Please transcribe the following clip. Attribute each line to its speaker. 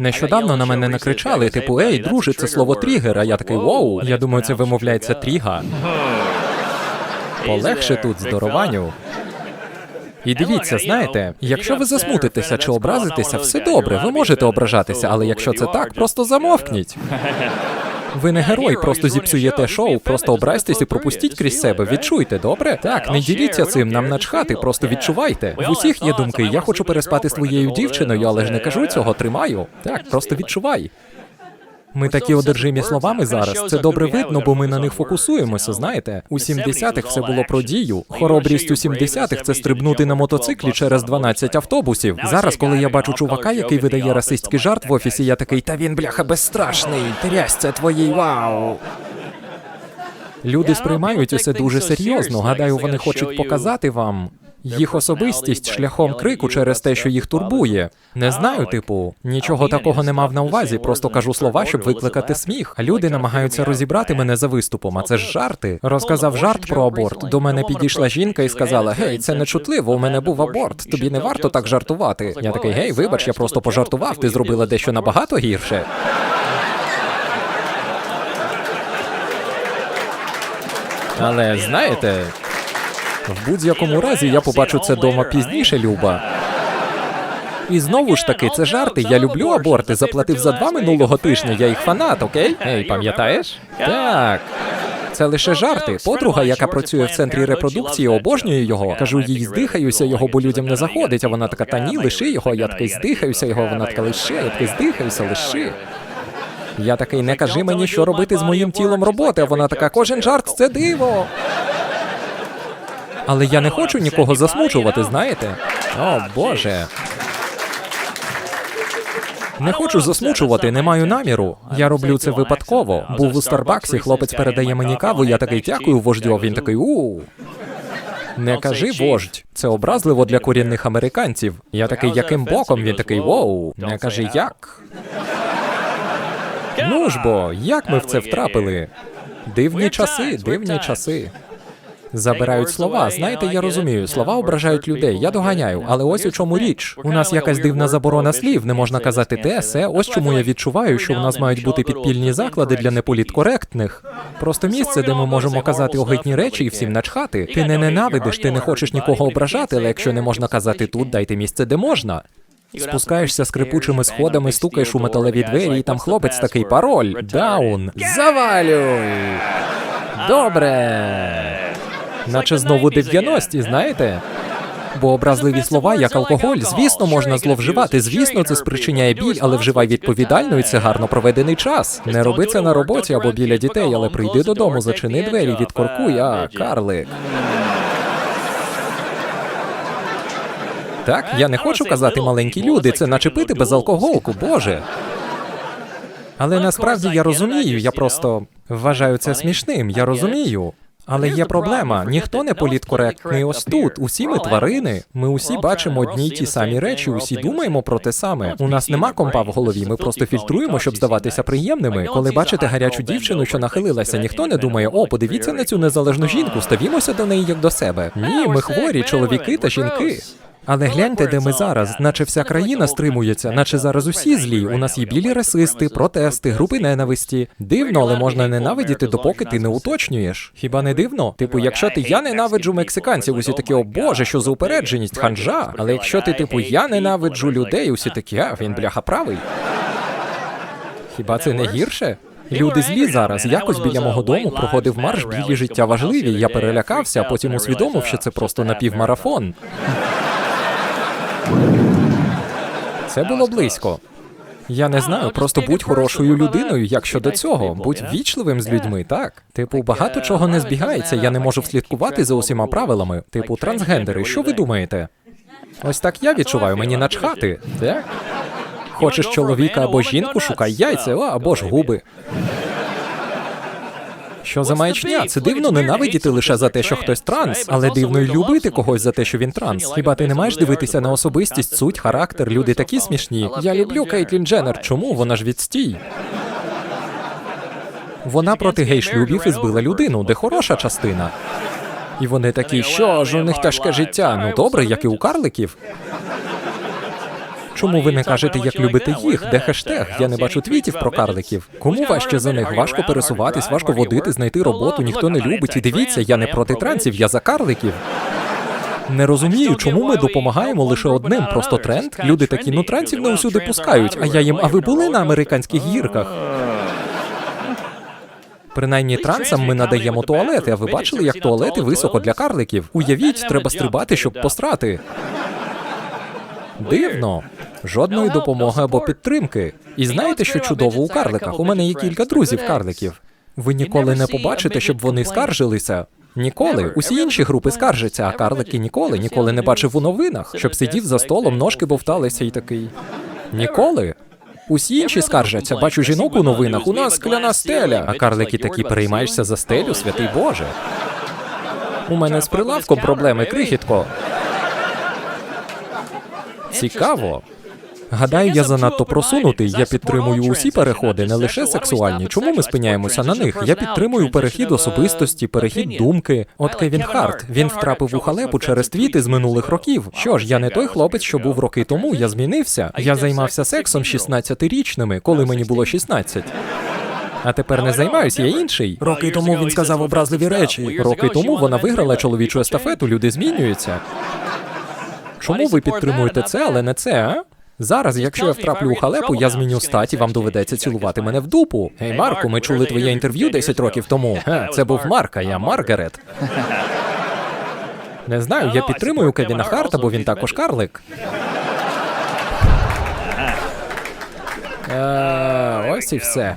Speaker 1: Нещодавно на мене накричали, типу, ей, друже, це слово тригер, а я такий воу. Я думаю, це вимовляється тріга. Полегше тут здорованню. І дивіться, знаєте, якщо ви засмутитеся чи образитеся, все добре, ви можете ображатися, але якщо це так, просто замовкніть. Ви не герой, просто зіпсуєте шоу, просто образьтесь і пропустіть крізь себе. Відчуйте, добре? Так, не діліться цим, нам начхати, просто відчувайте. В усіх є думки. Я хочу переспати з твоєю дівчиною, але ж не кажу цього, тримаю. Так, просто відчувай. Ми такі одержимі словами зараз. Це добре видно, бо ми на них фокусуємося. Знаєте, у 70-х все було про дію. Хоробрість у 70-х – це стрибнути на мотоциклі через 12 автобусів. Зараз, коли я бачу чувака, який видає расистський жарт в офісі, я такий, та він бляха безстрашний. Трясь це твоїй вау. Люди сприймають усе дуже серйозно. Гадаю, вони хочуть показати вам їх особистість шляхом крику через те, що їх турбує. Не знаю, типу, нічого такого не мав на увазі, просто кажу слова, щоб викликати сміх. Люди намагаються розібрати мене за виступом. А це ж жарти. Розказав жарт про аборт. До мене підійшла жінка і сказала: Гей, це не чутливо. У мене був аборт. Тобі не варто так жартувати. Я такий, гей, вибач, я просто пожартував. Ти зробила дещо набагато гірше. Але знаєте, в будь-якому разі я побачу це дома пізніше, Люба. І знову ж таки, це жарти. Я люблю аборти. Заплатив за два минулого тижня. Я їх фанат, окей? Ей, пам'ятаєш? Так. Це лише жарти. Подруга, яка працює в центрі репродукції, обожнює його. Кажу, їй здихаюся його, бо людям не заходить. А вона така, та ні, лиши його. Я такий здихаюся його. Вона така лиши, я такий здихаюся, лиши. Я такий, не кажи мені, що робити з моїм тілом роботи. А вона така, кожен жарт це диво. Але я не хочу нікого засмучувати, знаєте? О, Боже. Не хочу засмучувати, не маю наміру. Я роблю це випадково. Був у Старбаксі, хлопець передає мені каву, я такий дякую, вождю. Він такий у. Не кажи вождь, це образливо для корінних американців. Я такий, яким боком? Він такий воу. Не кажи як. Ну ж бо, як ми в це втрапили? Дивні часи, дивні часи. Забирають слова. Знаєте, я розумію, слова ображають людей. Я доганяю, але ось у чому річ. У нас якась дивна заборона слів. Не можна казати те, се. Ось чому я відчуваю, що у нас мають бути підпільні заклади для неполіткоректних. Просто місце, де ми можемо казати огидні речі і всім начхати. Ти не ненавидиш, ти не хочеш нікого ображати, але якщо не можна казати тут, дайте місце, де можна. Спускаєшся скрипучими сходами, стукаєш у металеві двері, і там хлопець такий пароль. Даун. Завалюй. Добре. Наче знову 90-ті, знаєте? Бо образливі слова, як алкоголь, звісно, можна зловживати. Звісно, це спричиняє біль, але вживай відповідально, і це гарно проведений час. Не роби це на роботі або біля дітей, але прийди додому, зачини двері, відкоркуй, а карлик. Так, я не хочу казати маленькі люди, це наче пити безалкоголку, боже. Але насправді я розумію, я просто вважаю це смішним, я розумію. Але є проблема. Ніхто не політкоректний ось тут. Усі ми тварини. Ми усі бачимо одні й ті самі речі, усі думаємо про те саме. У нас нема компа в голові. Ми просто фільтруємо, щоб здаватися приємними. Коли бачите гарячу дівчину, що нахилилася, ніхто не думає, о, подивіться на цю незалежну жінку, ставімося до неї як до себе. Ні, ми хворі, чоловіки та жінки. Але гляньте, де ми зараз, наче вся країна стримується, наче зараз усі злі. У нас є білі расисти, протести, групи ненависті. Дивно, але можна ненавидіти, допоки ти не уточнюєш. Хіба не дивно? Типу, якщо ти я ненавиджу мексиканців, усі такі, о боже, що за упередженість, ханжа. Але якщо ти, типу, я ненавиджу людей, усі такі, а він бляха правий. Хіба це не гірше? Люди злі зараз. Якось біля мого дому проходив марш білі життя важливі. Я перелякався, а потім усвідомив, що це просто напівмарафон. Це було близько. Я не знаю, просто будь хорошою людиною, як щодо цього, будь вічливим з людьми, так? Типу, багато чого не збігається, я не можу вслідкувати за усіма правилами. Типу, трансгендери, що ви думаєте? Ось так я відчуваю, мені начхати, так? Хочеш чоловіка або жінку, шукай яйця, або ж губи. Що за маячня? Це дивно ненавидіти лише за те, що хтось транс, але дивно й любити когось за те, що він транс. Хіба ти не маєш дивитися на особистість, суть, характер? Люди такі смішні. Я люблю Кейтлін Дженнер. Чому? Вона ж відстій. Вона проти гей-шлюбів і збила людину, де хороша частина. І вони такі, що ж, у них тяжке життя. Ну добре, як і у карликів. Чому ви не кажете, як любите їх? Де хештег? Я не бачу твітів про карликів. Кому важче за них? Важко пересуватись, важко водити, знайти роботу, ніхто не любить. І дивіться, я не проти трансів, я за карликів. Не розумію, чому ми допомагаємо лише одним. Просто тренд. Люди такі, ну трансів не усюди пускають. А я їм, а ви були на американських гірках? Принаймні трансам ми надаємо туалети, а ви бачили, як туалети високо для карликів? Уявіть, треба стрибати, щоб пострати. Дивно. Жодної допомоги або підтримки. І знаєте, що чудово у карликах? У мене є кілька друзів карликів. Ви ніколи не побачите, щоб вони скаржилися. Ніколи. Усі інші групи скаржаться, а карлики ніколи, ніколи не бачив у новинах, щоб сидів за столом, ножки бовталися і такий. Ніколи. Усі інші скаржаться, бачу жінок у новинах, у нас скляна стеля. А карлики такі переймаєшся за стелю, святий Боже. У мене з прилавком проблеми, крихітко. Цікаво. Гадаю, я занадто просунутий. Я підтримую усі переходи, не лише сексуальні. Чому ми спиняємося на них? Я підтримую перехід особистості, перехід думки. От Кевін Харт. Він втрапив у халепу через твіти з минулих років. Що ж, я не той хлопець, що був роки тому. Я змінився. Я займався сексом 16-річними, коли мені було 16. А тепер не займаюся, я інший.
Speaker 2: Роки тому він сказав образливі речі.
Speaker 1: Роки тому вона виграла чоловічу естафету, люди змінюються. Чому ви підтримуєте це, але не це, а? Зараз, якщо я втраплю у халепу, я зміню статі, вам доведеться цілувати мене в дупу. Гей, Марко, ми чули твоє інтерв'ю 10 років тому. Ха, це був Марк, а я Маргарет. Не знаю, я підтримую Кевіна Харта, бо він також карлик. Е, ось і все.